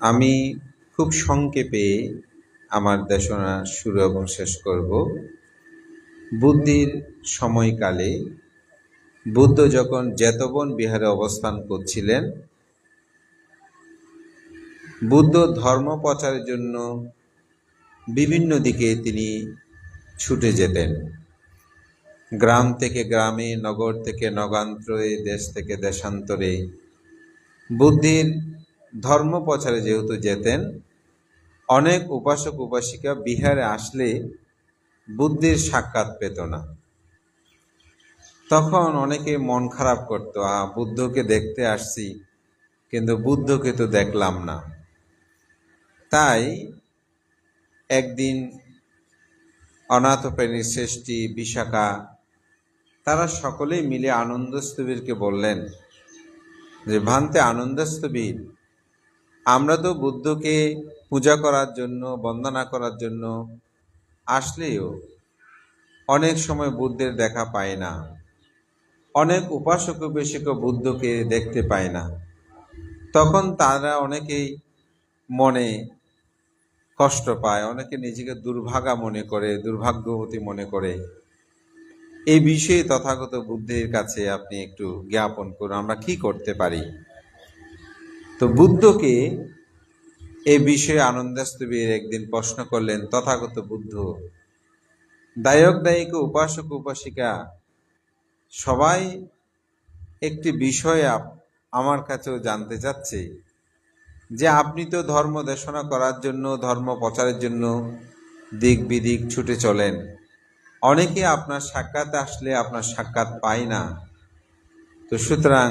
আমি খুব সংক্ষেপে আমার দেশনা শুরু এবং শেষ করব। বুদ্ধির সময়কালে বুদ্ধ যখন জেতবন বিহারে অবস্থান করছিলেন, বুদ্ধ ধর্ম প্রচারের জন্য বিভিন্ন দিকে তিনি ছুটে যেতেন। গ্রাম থেকে গ্রামে, নগর থেকে নগান্তরে, দেশ থেকে দেশান্তরে বুদ্ধির ধর্ম প্রচারে যেহেতু যেতেন, অনেক উপাসক, উপাসিকা বিহারে আসলে বুদ্ধির সাক্ষাৎ পেত না। তখন অনেকে মন খারাপ করতো, আ, বুদ্ধকে দেখতে আসছি, কিন্তু বুদ্ধকে তো দেখলাম না। তাই একদিন অনাথ প্রেণীর শ্রেষ্ঠী বিশাখা, তারা সকলেই মিলে আনন্দস্তবীরকে বললেন যে, ভান্তে আনন্দস্তবীর আমরা তো বুদ্ধকে পূজা করার জন্য, বন্দনা করার জন্য আসলেও অনেক সময় বুদ্ধের দেখা পায় না। অনেক উপাসক উপাসিক বুদ্ধকে দেখতে পায় না। তখন তারা অনেকেই মনে কষ্ট পায়, অনেকে নিজেকে দুর্ভাগা মনে করে, দুর্ভাগ্যবতী মনে করে। এই বিষয়ে তথাগত বুদ্ধের কাছে আপনি একটু জ্ঞাপন করুন, আমরা কি করতে পারি? তো বুদ্ধকে এই বিষয়ে আনন্দাস্তবীর একদিন প্রশ্ন করলেন, তথাগত বুদ্ধ, দায়ক, দায়িক, উপাসক, উপাসিকা, সবাই একটি বিষয় আমার কাছেও জানতে চাচ্ছে, যে আপনি তো ধর্ম দেশনা করার জন্য, ধর্ম প্রচারের জন্য দিক বিদিক ছুটে চলেন। অনেকে আপনার সাক্ষাৎ আসলে আপনার সাক্ষাৎ পায় না। তো সুতরাং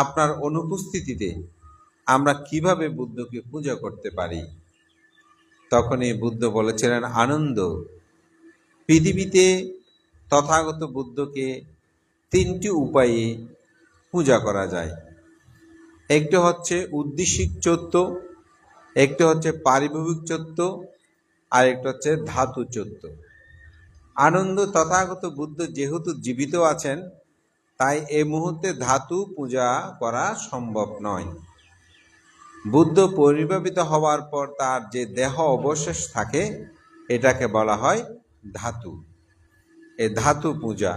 আপনার অনুপস্থিতিতে আমরা কীভাবে বুদ্ধকে পূজা করতে পারি? তখনই বুদ্ধ বলেছিলেন, আনন্দ, পৃথিবীতে তথাগত বুদ্ধকে তিনটি উপায়ে পূজা করা যায়। একটি হচ্ছে উদ্দেশিক চত্ব একটি হচ্ছে পারিভৌমিক চত্ব আর একটা হচ্ছে ধাতু চত্ব আনন্দ তথাগত বুদ্ধ যেহেতু জীবিত আছেন, তাই এই মুহূর্তে ধাতু পূজা করা সম্ভব নয়। বুদ্ধ পরিভাবিত হওয়ার পর তার যে দেহ অবশেষ থাকে, এটাকে বলা হয় ধাতু। এ ধাতু পূজা।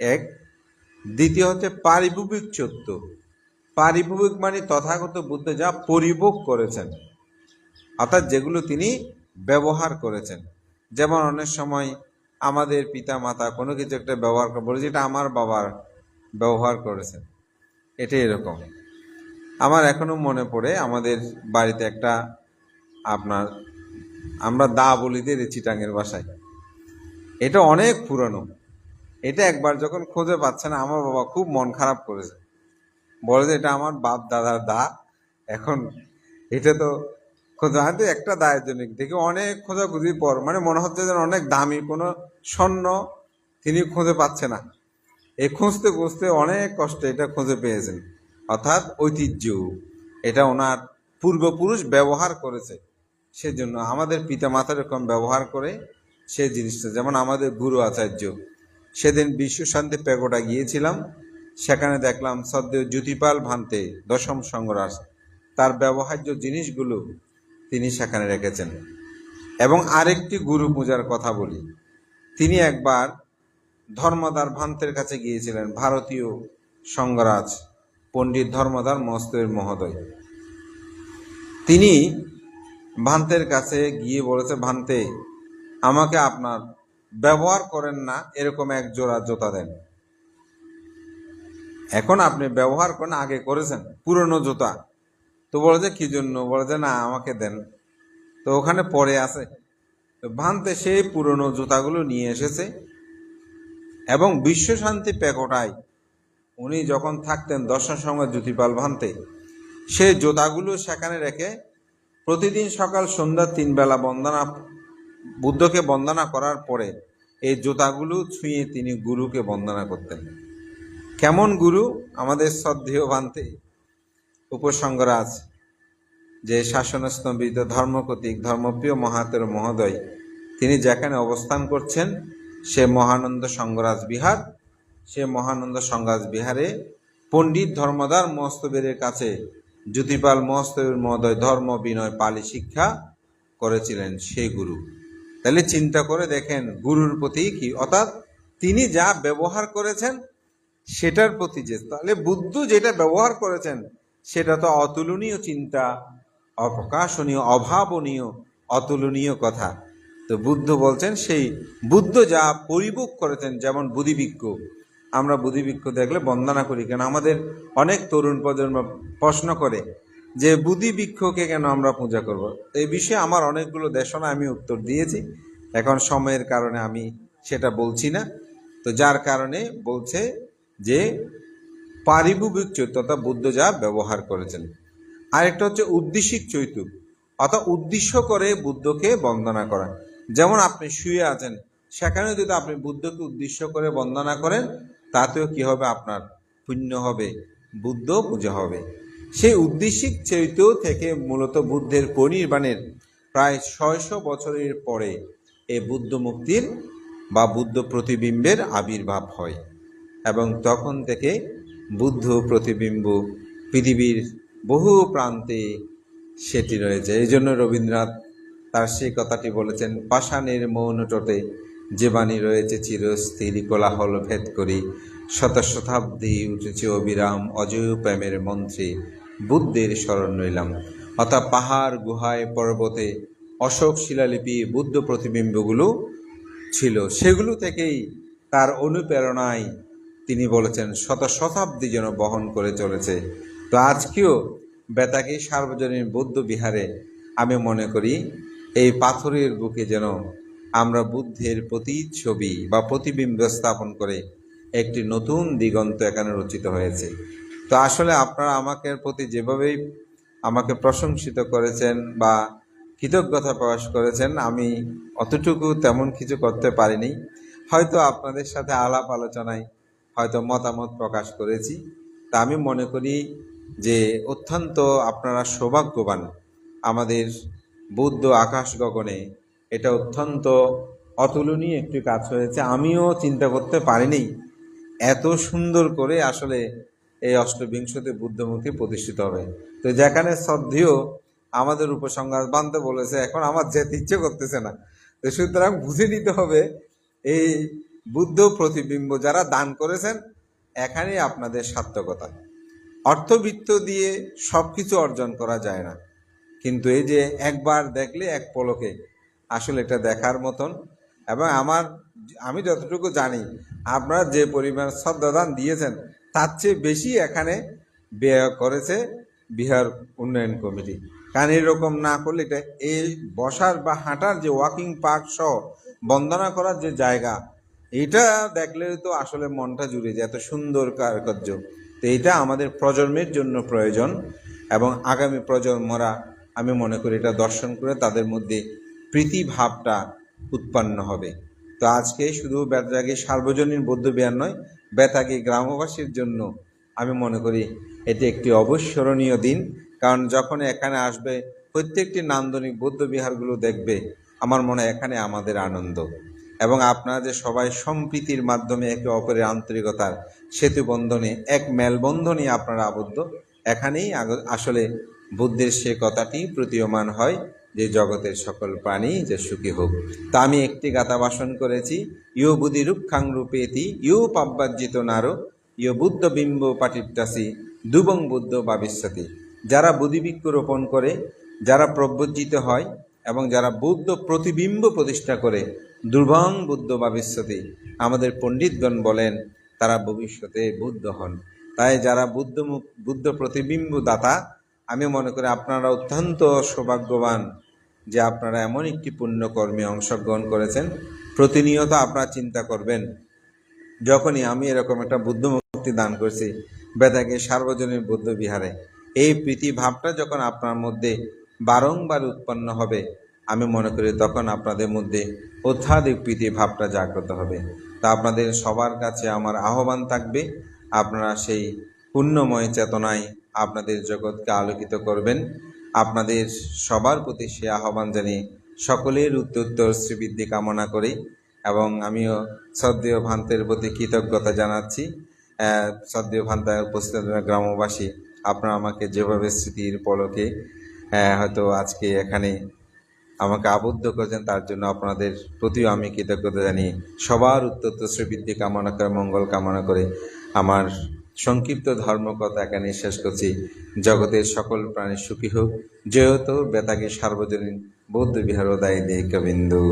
এক। দ্বিতীয় হচ্ছে পারিভূমিক চত্ব পারিভূমিক মানে তথাগত বুদ্ধ যা পরিভোগ করেছেন, অর্থাৎ যেগুলো তিনি ব্যবহার করেছেন। যেমন অনেক সময় আমাদের পিতা মাতা কোনো কিছু একটা ব্যবহার করে বলে যেটা আমার বাবার ব্যবহার করেছেন। এটা এরকম। আমার এখনও মনে পড়ে আমাদের বাড়িতে একটা আপনার, আমরা দা বলি দিয়ে চিটাঙের বাসায়। এটা অনেক পুরনো। এটা একবার যখন খুঁজে পাচ্ছে না, আমার বাবা খুব মন খারাপ করেছে। বলে যে এটা আমার বাপ দাদার দা। এখন এটা তো খোঁজা একটা দায়ের জন্য দেখে অনেক খোঁজাখুঁজির পর মানে মনে হচ্ছে যেন অনেক দামি, কোনো স্বর্ণ তিনি খুঁজে পাচ্ছে না। এই খুঁজতে খুঁজতে অনেক কষ্টে এটা খুঁজে পেয়েছেন। অর্থাৎ ঐতিহ্য। এটা ওনার পূর্বপুরুষ ব্যবহার করেছে। সেজন্য আমাদের পিতা মাতা এরকম ব্যবহার করে সে জিনিসটা, যেমন আমাদের গুরু আচার্য, সেদিন বিশ্ব শান্তি প্যাগোটা গিয়েছিলাম। সেখানে দেখলাম সদ্য জ্যোতিপাল ভান্তে দশম সংগ্রাস, তার ব্যবহার্য জিনিসগুলো তিনি সেখানে রেখেছেন। এবং আরেকটি গুরু পূজার কথা বলি। তিনি একবার ধর্মদার ভান্তের কাছে গিয়েছিলেন, ভারতীয় সংগরাজ পণ্ডিত ধর্মদার মস্তের মহোদয়। তিনি ভান্তের কাছে গিয়ে বলেছে, ভান্তে, আমাকে আপনার ব্যবহার করেন না, এরকম এক জোড়া জোতা দেন। এখন আপনি ব্যবহার করেন, আগে করেছেন, পুরনো জুতা। তো বলে যে কি জন্য? বলে যে না, আমাকে দেন। তো ওখানে পরে আছে। ভান্তে সেই পুরনো জুতাগুলো নিয়ে এসেছে এবং বিশ্ব শান্তি প্যাকোটায় উনি যখন থাকতেন দর্শন সঙ্গে জ্যোতিপাল ভান্তে, সে জোতাগুলো সেখানে রেখে প্রতিদিন সকাল সন্ধ্যা তিন বেলা বন্দনা, বুদ্ধকে বন্দনা করার পরে এই জোতাগুলো ছুঁয়ে তিনি গুরুকে বন্দনা করতেন। কেমন গুরু? আমাদের শ্রদ্ধেয় ভান্তে। উপসংগরাজ, যে শাসনস্তম্ভিত ধর্মকতিক ধর্মপ্রিয় মহাতের মহোদয়, তিনি যেখানে অবস্থান করছেন, সে মহানন্দ সঙ্গরাজ বিহার সে মহানন্দ সঙ্গরাজ বিহারে পণ্ডিত ধর্মদার মস্তবের কাছে জ্যোতিপাল মস্তবীর মহোদয় ধর্ম, বিনয়, পালি শিক্ষা করেছিলেন সেই গুরু। তাহলে চিন্তা করে দেখেন গুরুর প্রতি কি, অর্থাৎ তিনি যা ব্যবহার করেছেন সেটার প্রতি যে, তাহলে বুদ্ধ যেটা ব্যবহার করেছেন সেটা তো অতুলনীয় চিন্তা, অপ্রকাশনীয়, অভাবনীয়, অতুলনীয় কথা। তো বুদ্ধ বলছেন সেই, বুদ্ধ যা পরিভোগ করেছেন, যেমন বুধিবৃক্ষ আমরা বুধিবৃক্ষ দেখলে বন্দনা করি, কেন আমাদের অনেক তরুণ প্রজন্ম প্রশ্ন করে যে বুধিবৃক্ষকে কেন আমরা পূজা করব। এই বিষয়ে আমার অনেকগুলো দেশনা আমি উত্তর দিয়েছি। এখন সময়ের কারণে আমি সেটা বলছি না। তো যার কারণে বলছে যে পারিভূমিক চৈত্যতা বুদ্ধ যা ব্যবহার করেছেন। আরেকটা হচ্ছে উদ্দেশিক চৈতু, অর্থাৎ উদ্দেশ্য করে বুদ্ধকে বন্দনা করা। যেমন আপনি শুয়ে আছেন সেখানে যদি আপনি বুদ্ধকে উদ্দেশ্য করে বন্দনা করেন, তাতেও কি হবে? আপনার পুণ্য হবে, বুদ্ধ পূজা হবে। সেই উদ্দেশিক চৈত্য থেকে মূলত বুদ্ধের পরিনির্বাণের প্রায় ছয়শো বছরের পরে এই বুদ্ধ মুক্তির বা বুদ্ধ প্রতিবিম্বের আবির্ভাব হয় এবং তখন থেকে বুদ্ধ প্রতিবিম্ব পৃথিবীর বহু প্রান্তে সেটি রয়েছে। এই জন্য রবীন্দ্রনাথ তার সেই কথাটি বলেছেন, পাষাণের মৌন টোটে যে বাণী রয়েছে চিরস্থির, কোলাহল ভেদ করি শত শতাব্দী উঠেছে অবিরাম, অজয় প্রেমের মন্ত্রে, বুদ্ধের স্মরণ রইলাম। অর্থাৎ পাহাড়, গুহায়, পর্বতে অশোক শিলালিপি, বুদ্ধ প্রতিবিম্বগুলো ছিল। সেগুলো থেকেই তার অনুপ্রেরণায় তিনি বলেছেন শত শতাব্দী যেন বহন করে চলেছে। তো আজকেও বেতাকি সার্বজনীন বৌদ্ধ বিহারে আমি মনে করি, এই পাথরের বুকে যেন আমরা বুদ্ধের প্রতিচ্ছবি বা প্রতিবিম্ব স্থাপন করে একটি নতুন দিগন্ত এখানে রচিত হয়েছে। তো আসলে আপনারা আমাকে প্রতি যেভাবেই আমাকে প্রশংসিত করেছেন বা কৃতজ্ঞতা প্রকাশ করেছেন, আমি অতটুকু তেমন কিছু করতে পারিনি। হয়তো আপনাদের সাথে আলাপ আলোচনায় হয়তো মতামত প্রকাশ করেছি। তা আমি মনে করি যে অত্যন্ত আপনারা সৌভাগ্যবান আমাদের বুদ্ধ আকাশ গগনে এটা অত্যন্ত অতুলনীয় একটি কাজ হয়েছে। আমিও চিন্তা করতে পারিনি এত সুন্দর করে আসলে এই অষ্টবিংশতি বুদ্ধমুখী প্রতিষ্ঠিত হবে। তো যেখানে শ্রদ্ধেয় আমাদের উপসংহার বানতে বলেছে, এখন আমার যেতে ইচ্ছে করতেছে না। তো সুতরাং বুঝে নিতে হবে, এই বুদ্ধ প্রতিবিম্ব যারা দান করেছেন, এখানেই আপনাদের সার্থকতা। অর্থবিত্ত দিয়ে সব কিছু অর্জন করা যায় না। কিন্তু এই যে একবার দেখলে এক পলকে আসলে এটা দেখার মতন। এবং আমার, আমি যতটুকু জানি, আপনারা যে পরিমাণ শ্রদ্ধাদান দিয়েছেন, তার চেয়ে বেশি এখানে ব্যয় করেছে বিহার উন্নয়ন কমিটি। কারণ এরকম না করলে এটা এই বসার বা হাঁটার যে ওয়াকিং পার্ক সহ বন্দনা করার যে জায়গা, এটা দেখলে তো আসলে মনটা জুড়ে যায়, এত সুন্দর কারুকার্য। তো এটা আমাদের প্রজন্মের জন্য প্রয়োজন এবং আগামী প্রজন্মরা, আমি মনে করি এটা দর্শন করে তাদের মধ্যে প্রীতি ভাবটা উৎপন্ন হবে। তো আজকে শুধু বেতাগী সার্বজনীন বৌদ্ধ বিহার নয়, বেতাগী গ্রামবাসীর জন্য আমি মনে করি এটি একটি অবস্মরণীয় দিন, কারণ যখন এখানে আসবে, প্রত্যেকটি নান্দনিক বৌদ্ধ বিহারগুলো দেখবে, আমার মনে এখানে আমাদের আনন্দ। এবং আপনারা যে সবাই সম্প্রীতির মাধ্যমে একে অপরের আন্তরিকতার সেতু বন্ধনে, এক মেলবন্ধনে আপনারা আবদ্ধ, এখানেই আসলে বুদ্ধের সে কথাটি প্রতীয়মান হয়। যে জগতের সকল প্রাণী যে সুখী হোক। তা আমি একটি গাথা বাসন করেছি। ইউ বুদ্ধি রূপখাং রূপেতি ইউ পাব্বাজ্জিত নারো, ইয় বুদ্ধ বিম্ব পাটিটাসি দুবং বুদ্ধ ভবিষ্যতি যারা বুদ্ধিবৃক্ষ রোপণ করে, যারা প্রব্রজিত হয় এবং যারা বুদ্ধ প্রতিবিম্ব প্রতিষ্ঠা করে, দুর্ভং বুদ্ধ ভবিষ্যতি আমাদের পণ্ডিতগণ বলেন, তারা ভবিষ্যতে বুদ্ধ হন। তাই যারা বুদ্ধ বুদ্ধ প্রতিবিম্ব দাতা আমি মনে করি আপনারা অত্যন্ত সৌভাগ্যবান যে আপনারা এমন একটি পুণ্যকর্মে অংশগ্রহণ করেছেন। প্রতিনিয়ত আপনারা চিন্তা করবেন, যখনই আমি এরকম একটা বুদ্ধ মুক্তি দান করছি বেদাকে সার্বজনীন বৌদ্ধ বিহারে, এই প্রীতি ভাবটা যখন আপনার মধ্যে বারংবার উৎপন্ন হবে, আমি মনে করি তখন আপনাদের মধ্যে অত্যাধিক প্রীতি ভাবটা জাগ্রত হবে। তা আপনাদের সবার কাছে আমার আহ্বান থাকবে, আপনারা সেই পুণ্যময় চেতনায় আপনাদের জগৎকে আলোকিত করবেন। আপনাদের সবার প্রতি সে আহ্বান জানিয়ে সকলের উত্তরোত্তর শ্রীবৃদ্ধি কামনা করি এবং আমিও শ্রদ্ধেয় ভান্তের প্রতি কৃতজ্ঞতা জানাচ্ছি। শ্রদ্ধেয় ভান্তায় উপস্থিত গ্রামবাসী, আপনারা আমাকে যেভাবে স্মৃতির পলকে হয়তো আজকে এখানে আমাকে আবদ্ধ করেছেন, তার জন্য আপনাদের প্রতিও আমি কৃতজ্ঞতা জানিয়ে সবার উত্তর শ্রীবৃদ্ধি কামনা করে, মঙ্গল কামনা করে আমার সংক্ষিপ্ত ধর্মকথা এখানে শেষ করছি। জগতের সকল প্রাণী সুখী হোক, যেহেতু বেতাকে সার্বজনীন বৌদ্ধ বিহার দায়ী দেহিকবিন্দু